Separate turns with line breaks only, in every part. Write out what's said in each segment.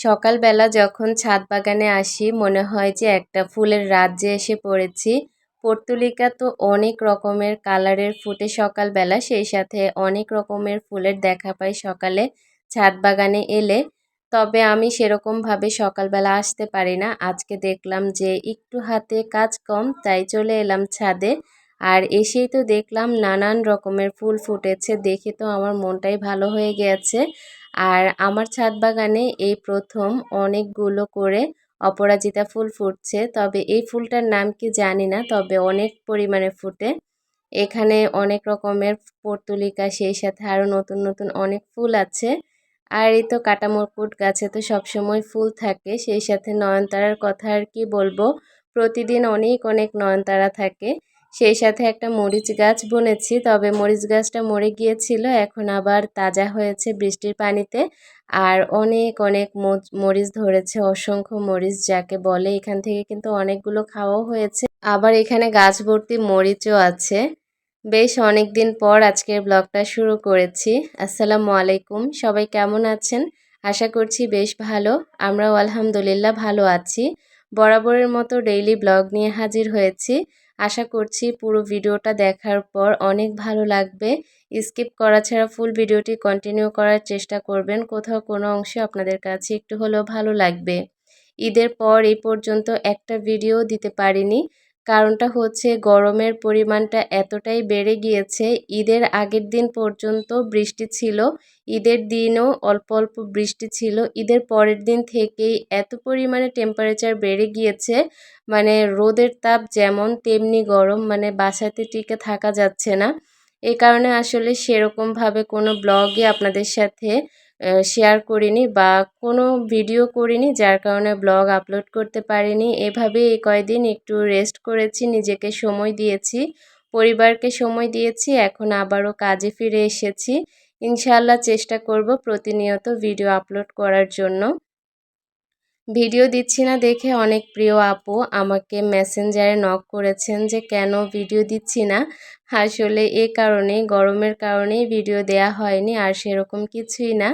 সকালবেলা যখন ছাদ বাগানে আসি, মনে হয় যে একটা ফুলের রাজ্যে এসে পড়েছি। পর্তুলিকা তো অনেক রকমের কালারের ফুটে সকালবেলা, সেই সাথে অনেক রকমের ফুলের দেখা পাই সকালে ছাদ বাগানে এলে। তবে আমি সেরকমভাবে সকালবেলা আসতে পারি না। আজকে দেখলাম যে একটু হাতে কাজ কম, তাই চলে এলাম ছাদে। আর এসেই তো দেখলাম নানান রকমের ফুল ফুটেছে, দেখে তো আমার মনটাই ভালো হয়ে গিয়েছে আর আমার ছাদ বাগানে এই প্রথম অনেকগুলো করে অপরাজিতা ফুল ফুটছে। তবে এই ফুলটার নাম কি জানি না, তবে অনেক পরিমাণে ফুটে। এখানে অনেক রকমের পর্তুলিকা, সেই সাথে আরও নতুন নতুন অনেক ফুল আছে। আর এই তো কাটামরকুট গাছে তো সবসময় ফুল থাকে, সেই সাথে নয়নতারার কথা আর কি বলব? প্রতিদিন অনেক অনেক নয়নতারা থাকে। সেই সাথে একটা মরিচ গাছ বুনেছি, তবে মরিচ গাছটা মরে গিয়েছিল, এখন আবার তাজা হয়েছে বৃষ্টির পানিতে। আর অনেক অনেক মরিচ ধরেছে, অসংখ্য মরিচ যাকে বলে, এখান থেকে কিন্তু অনেকগুলো খাওয়াও হয়েছে। আবার এখানে গাছ ভর্তি মরিচও আছে। বেশ অনেক দিন পর আজকের ব্লগটা শুরু করেছি। আসসালামু আলাইকুম, সবাই কেমন আছেন? আশা করছি বেশ ভালো, আমরাও আলহামদুলিল্লাহ ভালো আছি। বরাবরের মতো ডেইলি ব্লগ নিয়ে হাজির হয়েছি। আশা করছি পুরো ভিডিওটা দেখার পর অনেক ভালো লাগবে। স্কিপ করা ছাড়া ফুল ভিডিওটি কন্টিনিউ করার চেষ্টা করবেন। কোথাও কোনো অংশে আপনাদের কাছে একটু হলেও ভালো লাগবে। ঈদের পর এই পর্যন্ত একটা ভিডিও দিতে পারিনি। কারণটা হচ্ছে গরমের পরিমাণটা এতটাই বেড়ে গিয়েছে। ঈদের আগের দিন পর্যন্ত বৃষ্টি ছিল, ঈদের দিনও অল্প অল্প বৃষ্টি ছিল। ঈদের পরের দিন থেকেই এত পরিমাণে টেম্পারেচার বেড়ে গিয়েছে মানে রোদের তাপ যেমন তেমনি গরম মানে বাসাতে টিকে থাকা যাচ্ছে না। এই কারণে আসলে সেরকমভাবে কোনো ব্লগে আপনাদের সাথে শেয়ার করিনি বা কোনো ভিডিও করিনি, যার কারণে ব্লগ আপলোড করতে পারিনি। এভাবে এই কয়দিন একটু রেস্ট করেছি, নিজেকে সময় দিয়েছি, পরিবারকে সময় দিয়েছি, এখন আবারও কাজে ফিরে এসেছি। ইনশাল্লাহ চেষ্টা করব প্রতিনিয়ত ভিডিও আপলোড করার জন্য। ভিডিও দিচ্ছি না দেখে অনেক প্রিয় আপু আমাকে মেসেঞ্জারে নক করেছেন যে, কেন ভিডিও দিচ্ছি না? আসলে এ কারণে গরমের কারণেই ভিডিও দেয়া হয়নি, আর সেরকম কিছুই না।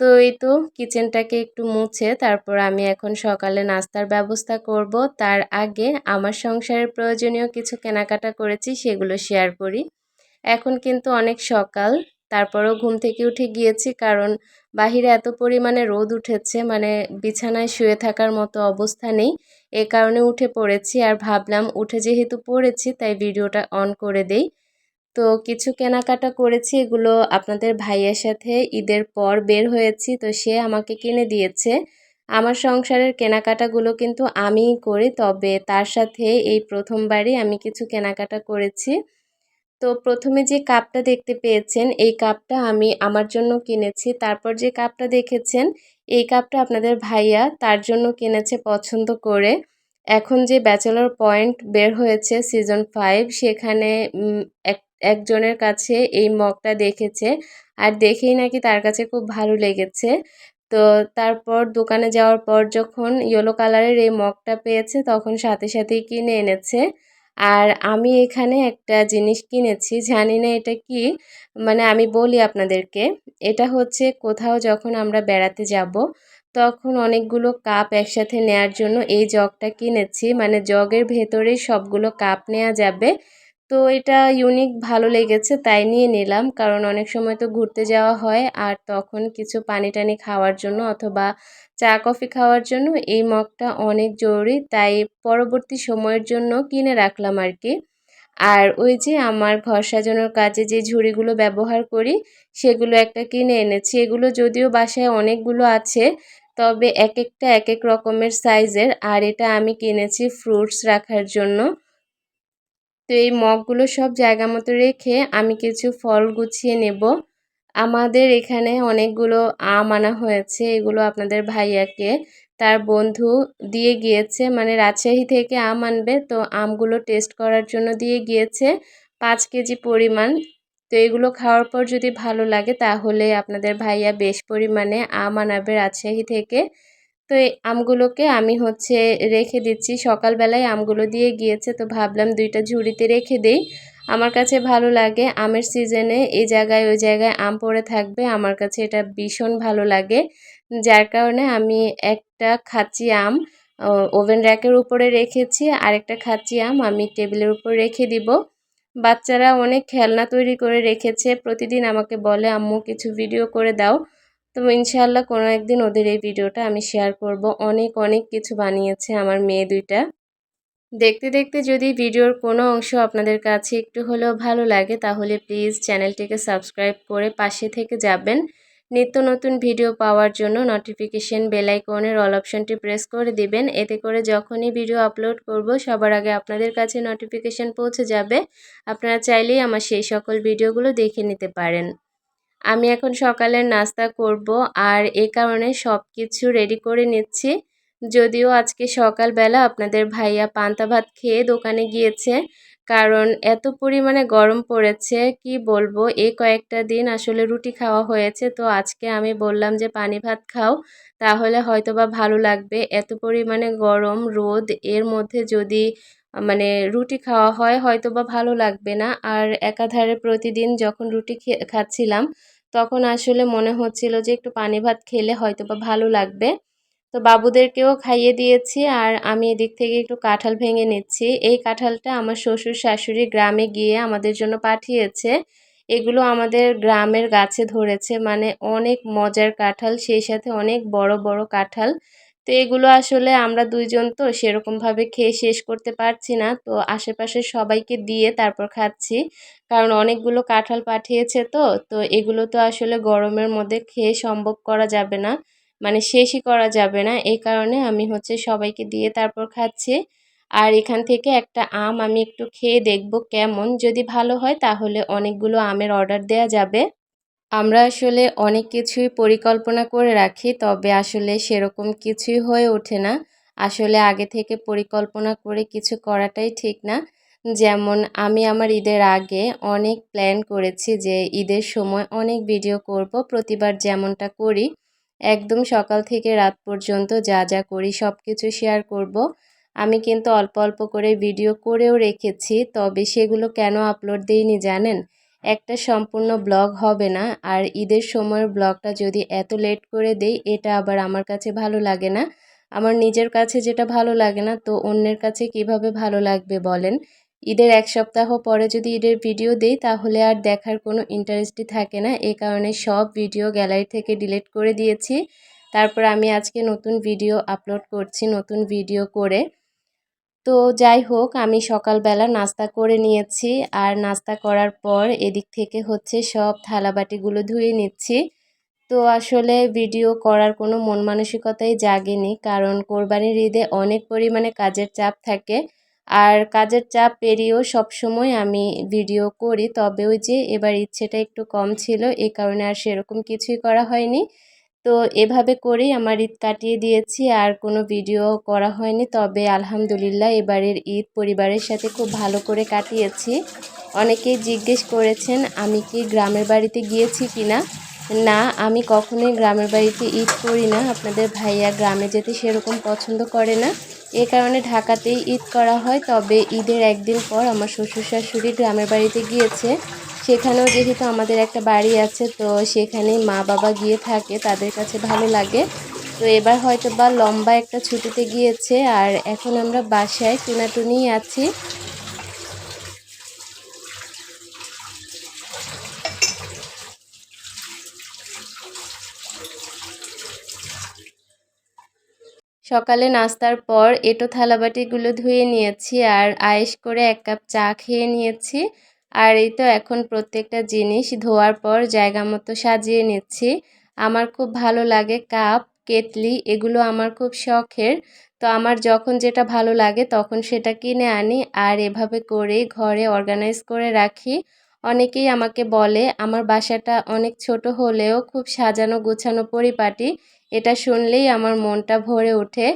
তো এই তো কিচেনটাকে একটু মুছে তারপর আমি এখন সকালে নাস্তার ব্যবস্থা করব। তার আগে আমার সংসারের প্রয়োজনীয় কিছু কেনাকাটা করেছি, সেগুলো শেয়ার করি। এখন কিন্তু অনেক সকাল, তারপরও ঘুম থেকে উঠে গিয়েছি কারণ বাহিরে এত পরিমাণে রোদ উঠেছে মানে বিছানায় শুয়ে থাকার মতো অবস্থা নেই। এ কারণে উঠে পড়েছি আর ভাবলাম উঠে যেহেতু পড়েছি তাই ভিডিওটা অন করে দেই। তো কিছু কেনাকাটা করেছি, এগুলো আপনাদের ভাইয়ের সাথে ঈদের পর বের হয়েছি, তো সে আমাকে কিনে দিয়েছে। আমার সংসারের কেনাকাটাগুলো কিন্তু আমিই করি, তবে তার সাথে এই প্রথমবারই আমি কিছু কেনাকাটা করেছি। তো প্রথমে যে কাপটা দেখতে পেয়েছেন, এই কাপটা আমি আমার জন্য কিনেছি। তারপর যে কাপটা দেখেছেন, এই কাপটা আপনাদের ভাইয়া তার জন্য কিনেছে পছন্দ করে। এখন যে ব্যাচেলর পয়েন্ট বের হয়েছে সিজন ফাইভ, সেখানে এক একজনের কাছে এই মগটা দেখেছে আর দেখেই নাকি তার কাছে খুব ভালো লেগেছে। তো তারপর দোকানে যাওয়ার পর যখন ইয়েলো কালারের এই মগটা পেয়েছে তখন সাথে সাথেই কিনে এনেছে। আর আমি এখানে একটা জিনিস কিনেছি, জানি না এটা কি মানে আমি বলি আপনাদেরকে, এটা হচ্ছে কোথাও যখন আমরা বেড়াতে যাব তখন অনেকগুলো কাপ একসাথে নেয়ার জন্য এই জগটা কিনেছি। মানে জগের ভেতরেই সবগুলো কাপ নেওয়া যাবে। তো এটা ইউনিক ভালো লেগেছে, তাই নিয়ে নিলাম। কারণ অনেক সময় তো ঘুরতে যাওয়া হয়, আর তখন কিছু পানি টানি খাওয়ার জন্য অথবা চা, কফি খাওয়ার জন্য এই মগটা অনেক জরুরি, তাই পরবর্তী সময়ের জন্য কিনে রাখলাম আর কি। আর ওই যে আমার ঘর সাজানোর কাজে যে ঝুড়িগুলো ব্যবহার করি, সেগুলো একটা কিনে এনেছি। এগুলো যদিও বাসায় অনেকগুলো আছে, তবে এক একটা এক এক রকমের সাইজের আর এটা আমি কিনেছি ফ্রুটস রাখার জন্য। তো এই মগগুলো সব জায়গা মতো রেখে আমি কিছু ফল গুছিয়ে নেব। আমাদের এখানে অনেকগুলো আম আনা হয়েছে, এগুলো আপনাদের ভাইয়াকে, তার বন্ধু দিয়ে গিয়েছে। মানে রাজশাহী থেকে আম আনবে, তো আমগুলো টেস্ট করার জন্য দিয়ে গিয়েছে, পাঁচ কেজি পরিমাণ। তো এগুলো খাওয়ার পর যদি ভালো লাগে, তাহলে আপনাদের ভাইয়া বেশ পরিমাণে আম আনাবে রাজশাহী থেকে। তো এই আমগুলোকে আমি হচ্ছে রেখে দিচ্ছি। সকালবেলায় আমগুলো দিয়ে গিয়েছে, তো ভাবলাম দুইটা ঝুড়িতে রেখে দেই। আমার কাছে ভালো লাগে, আমের সিজনে এই জায়গায় ওই জায়গায় আম পড়ে থাকবে। আমার কাছে এটা ভীষণ ভালো লাগে। যার কারণে আমি একটা খাঁচি আম ওভেন র্যাকের উপরে রেখেছি। আরেকটা খাঁচি আম আমি টেবিলের উপর রেখে দিব। বাচ্চারা অনেক খেলনা তৈরি করে রেখেছে। প্রতিদিন আমাকে বলে, আম্মু, কিছু ভিডিও করে দাও। তো ইনশাআল্লাহ কোনো একদিন ওদের এই ভিডিওটা আমি শেয়ার করব। অনেক অনেক কিছু বানিয়েছে আমার মেয়ে দুইটা। দেখতে দেখতে যদি ভিডিওর কোনো অংশ আপনাদের কাছে একটু হলেও ভালো লাগে, তাহলে প্লিজ চ্যানেলটিকে সাবস্ক্রাইব করে পাশে থেকে যাবেন। নিত্য নতুন ভিডিও পাওয়ার জন্য নোটিফিকেশন বেলাইকনের অল অপশনটি প্রেস করে দিবেন। এতে করে যখনই ভিডিও আপলোড করব, সবার আগে আপনাদের কাছে নোটিফিকেশন পৌঁছে যাবে। আপনারা চাইলেই আমার সেই সকল ভিডিওগুলো দেখে নিতে পারেন। আমি এখন সকালের নাস্তা করব আর এ কারণে সব কিছু রেডি করে নিচ্ছি। যদিও আজকে সকালবেলা আপনাদের ভাইয়া পান্তা ভাত খেয়ে দোকানে গিয়েছে, কারণ এত পরিমাণে গরম পড়েছে, কি বলব? এই কয়েকটা দিন আসলে রুটি খাওয়া হয়েছে, তো আজকে আমি বললাম যে, পানি ভাত খাও, তাহলে হয়তো বা ভালো লাগবে। এত পরিমাণে গরম, রোদ, এর মধ্যে যদি মানে রুটি খাওয়া হয় হয়তো বা ভালো লাগবে না। আর একাধারে প্রতিদিন যখন রুটি খাচ্ছিলাম, তখন আসলে মনে হচ্ছিল যে একটু পানি ভাত খেলে হয়তো বা ভালো লাগবে। তো বাবুদেরকেও খাইয়ে দিয়েছি আর আমি এদিক থেকে একটু কাঁঠাল ভেঙে নিচ্ছি। এই কাঁঠালটা আমার শ্বশুর শাশুড়ি গ্রামে গিয়ে আমাদের জন্য পাঠিয়েছে। এগুলো আমাদের গ্রামের গাছে ধরেছে। মানে অনেক মজার কাঁঠাল, সেই সাথে অনেক বড় বড় কাঁঠাল। তো এগুলো আসলে আমরা দুইজন তো সেরকমভাবে খেয়ে শেষ করতে পারছি না। তো আশেপাশে সবাইকে দিয়ে তারপর খাচ্ছি। কারণ অনেকগুলো কাঁঠাল পাঠিয়েছে তো তো এগুলো তো আসলে গরমের মধ্যে খেয়ে সম্ভব করা যাবে না। মানে শেষই করা যাবে না। এই কারণে আমি হচ্ছে সবাইকে দিয়ে তারপর খাচ্ছি। আর এখান থেকে একটা আম আমি একটু খেয়ে দেখব কেমন। যদি ভালো হয় তাহলে অনেকগুলো আমের অর্ডার দেয়া যাবে। আমরা আসলে অনেক কিছুই পরিকল্পনা করে রাখি, তবে আসলে সেরকম কিছুই হয়ে ওঠে না। আসলে আগে থেকে পরিকল্পনা করে কিছু করাটাই ঠিক না। যেমন আমি আমার ঈদের আগে অনেক প্ল্যান করেছি যে ঈদের সময় অনেক ভিডিও করব, প্রতিবার যেমনটা করি। একদম সকাল থেকে রাত পর্যন্ত যা যা করি সব কিছু শেয়ার করব। আমি কিন্তু অল্প অল্প করে ভিডিও করেও রেখেছি, তবে সেগুলো কেন আপলোড দিইনি জানেন? একটা সম্পূর্ণ ব্লগ হবে না। আর ঈদের সময়ের ব্লগটা যদি এত লেট করে দেই, এটা আবার আমার কাছে ভালো লাগে না। আমার নিজের কাছে যেটা ভালো লাগে না, তো অন্যের কাছে কীভাবে ভালো লাগবে বলেন? ঈদের এক সপ্তাহ পরে যদি ঈদের ভিডিও দেই, তাহলে আর দেখার কোনো ইন্টারেস্টই থাকে না। এই কারণে সব ভিডিও গ্যালারি থেকে ডিলিট করে দিয়েছি। তারপর আমি আজকে নতুন ভিডিও আপলোড করছি, নতুন ভিডিও করে। তো যাই হোক, আমি সকালবেলা নাস্তা করে নিয়েছি। আর নাস্তা করার পর এদিক থেকে হচ্ছে সব থালাবাটিগুলো ধুয়ে নিচ্ছি। তো আসলে ভিডিও করার কোনো মন মানসিকতাই জাগেনি, কারণ কোরবানির ঈদে অনেক পরিমাণে কাজের চাপ থাকে। আর কাজের চাপ পেরিয়েও সবসময় আমি ভিডিও করি, তবে ওই যে এবার ইচ্ছেটা একটু কম ছিল, এ কারণে আর সেরকম কিছুই করা হয়নি। তো এভাবে করেই আমার ঈদ কাটিয়ে দিয়েছি, আর কোনো ভিডিও করা হয়নি। তবে আলহামদুলিল্লাহ এবারের ঈদ পরিবারের সাথে খুব ভালো করে কাটিয়েছি। অনেকেই জিজ্ঞেস করেছেন, আমি কি গ্রামের বাড়িতে গিয়েছি কি না? না, আমি কখনোই গ্রামের বাড়িতে ঈদ করি না। আপনাদের ভাইয়া গ্রামে যেতে সেরকম পছন্দ করে না। এ কারণে ঢাকাতেই ঈদ করা হয়। তবে ঈদের একদিন পর আমার শ্বশুর শাশুড়ি গ্রামের বাড়িতে গিয়েছে। সেখানেও যেহেতু আমাদের একটা বাড়ি আছে, তো সেখানে মা বাবা গিয়ে থাকে, তাদের কাছে ভালো লাগে। তো এবার হয়তো বা লম্বা একটা ছুটিতে গিয়েছে, আর এখন আমরা বাসায় টুনাটুনিই আছি। সকালে নাস্তার পর এটো থালাবাটিগুলো ধুয়ে নিয়েছি, আর আয়েস করে এক কাপ চা খেয়ে নিয়েছি। আর এই তো এখন প্রত্যেকটা জিনিস ধোয়ার পর জায়গা মতো সাজিয়ে নিচ্ছি। আমার খুব ভালো লাগে কাপ কেতলি এগুলো আমার খুব শখের। তো আমার যখন যেটা ভালো লাগে তখন সেটা কিনে আনি আর এভাবে করেই ঘরে অর্গানাইজ করে রাখি। অনেকেই আমাকে বলে, আমার বাসাটা অনেক ছোট হলেও খুব সাজানো গোছানো পরিপাটি। এটা শুনলেই আমার মনটা ভরে ওঠে।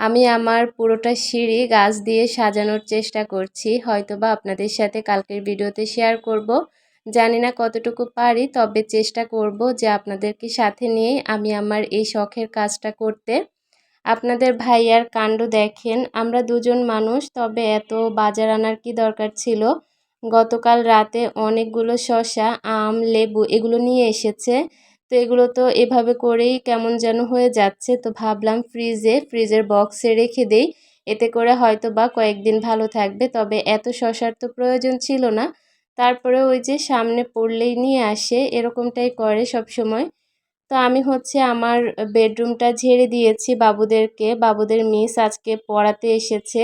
আমি আমার পুরোটা সিঁড়ি গাছ দিয়ে সাজানোর চেষ্টা করছি হয়তো বা আপনাদের সাথে কালকের ভিডিওতে শেয়ার করব। জানি না কতটুকু পারি, তবে চেষ্টা করব যে আপনাদেরকে সাথে নিয়ে আমি আমার এই শখের কাজটা করতে। আপনাদের ভাইয়ার কাণ্ড দেখেন, আমরা দুজন মানুষ, তবে এত বাজার আনার কি দরকার ছিল? গতকাল রাতে অনেকগুলো শশা আম, লেবু এগুলো নিয়ে এসেছে। তো এগুলো তো এভাবে করেই কেমন যেন হয়ে যাচ্ছে। তো ভাবলাম ফ্রিজে, ফ্রিজের বক্সে রেখে দেই। এতে করে হয়তো বা কয়েকদিন ভালো থাকবে। তবে এত শশার তো প্রয়োজন ছিল না। তারপরে ওই যে সামনে পড়লেই নিয়ে আসে, এরকমটাই করে সব সময়। তো আমি হচ্ছে আমার বেডরুমটা ঝেড়ে দিয়েছি বাবুদেরকে। বাবুদের মিস আজকে পড়াতে এসেছে।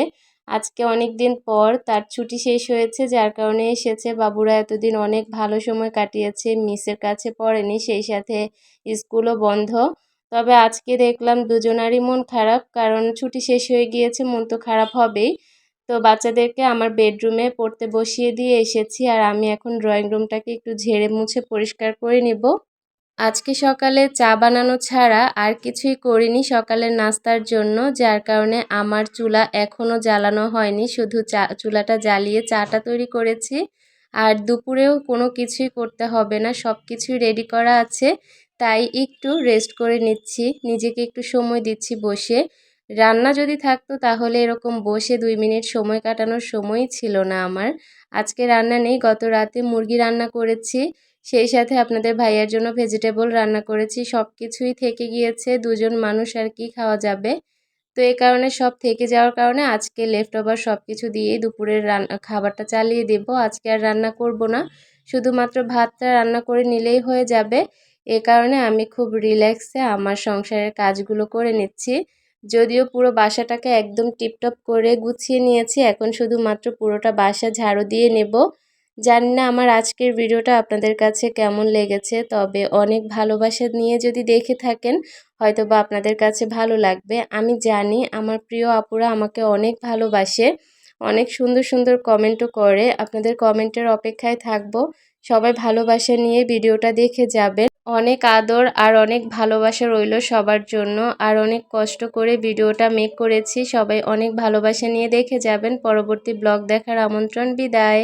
আজকে অনেক দিন পর তার ছুটি শেষ হয়েছে, যার কারণে এসেছে। বাবুরা এতদিন অনেক ভালো সময় কাটিয়েছে, মিসের কাছে পড়েনি, সেই সাথে স্কুলও বন্ধ। তবে আজকে দেখলাম দুজনারই মন খারাপ, কারণ ছুটি শেষ হয়ে গিয়েছে, মন তো খারাপ হবেই। তো বাচ্চাদেরকে আমার বেডরুমে পড়তে বসিয়ে দিয়ে এসেছি, আর আমি এখন ড্রয়িং রুমটাকে একটু ঝেড়ে মুছে পরিষ্কার করে নিব। আজকে সকালে চা বানানো ছাড়া আর কিছুই করিনি সকালের নাস্তার জন্য, যার কারণে আমার চুলা এখনও জ্বালানো হয়নি। শুধু চা, চুলাটা জ্বালিয়ে চাটা তৈরি করেছি। আর দুপুরেও কোনো কিছুই করতে হবে না সব কিছুই রেডি করা আছে। তাই একটু রেস্ট করে নিচ্ছি, নিজেকে একটু সময় দিচ্ছি বসে। রান্না যদি থাকতো তাহলে এরকম বসে দুই মিনিট সময় কাটানোর সময়ই ছিল না আমার। আজকে রান্না নেই, গত রাতে মুরগি রান্না করেছি। সেই সাথে আপনাদের ভাইয়ার জন্য ভেজিটেবল রান্না করেছি সব কিছুই থেকে গিয়েছে, দুজন মানুষ আর কি খাওয়া যাবে। তো এই কারণে সব থেকে যাওয়ার কারণে আজকে লেফট ওভার সব কিছু দিয়ে দুপুরের রান্না খাবারটা চালিয়ে দেব। আজকে আর রান্না করব না, শুধুমাত্র ভাতটা রান্না করে নিলেই হয়ে যাবে। এ কারণে আমি খুব রিল্যাক্সে আমার সংসারের কাজগুলো করে নিচ্ছি। যদিও পুরো বাসাটাকে একদম টিপটপ করে গুছিয়ে নিয়েছি, এখন শুধুমাত্র পুরোটা বাসা ঝাড়ু দিয়ে নেব। জানি না আমার আজকের ভিডিওটা আপনাদের কাছে কেমন লেগেছে, তবে অনেক ভালোবাসা নিয়ে যদি দেখে থাকেন হয়তো বা আপনাদের কাছে ভালো লাগবে। আমি জানি আমার প্রিয় আপুরা আমাকে অনেক ভালোবাসে, অনেক সুন্দর সুন্দর কমেন্টও করে। আপনাদের কমেন্টের অপেক্ষায় থাকব। সবাই ভালোবাসা নিয়ে ভিডিওটা দেখে যাবেন। অনেক আদর আর অনেক ভালোবাসা রইল সবার জন্য, আর অনেক কষ্ট করে ভিডিওটা মেক করেছি। সবাই অনেক ভালোবাসা নিয়ে দেখে যাবেন। পরবর্তী ব্লগ দেখার আমন্ত্রণ, বিদায়।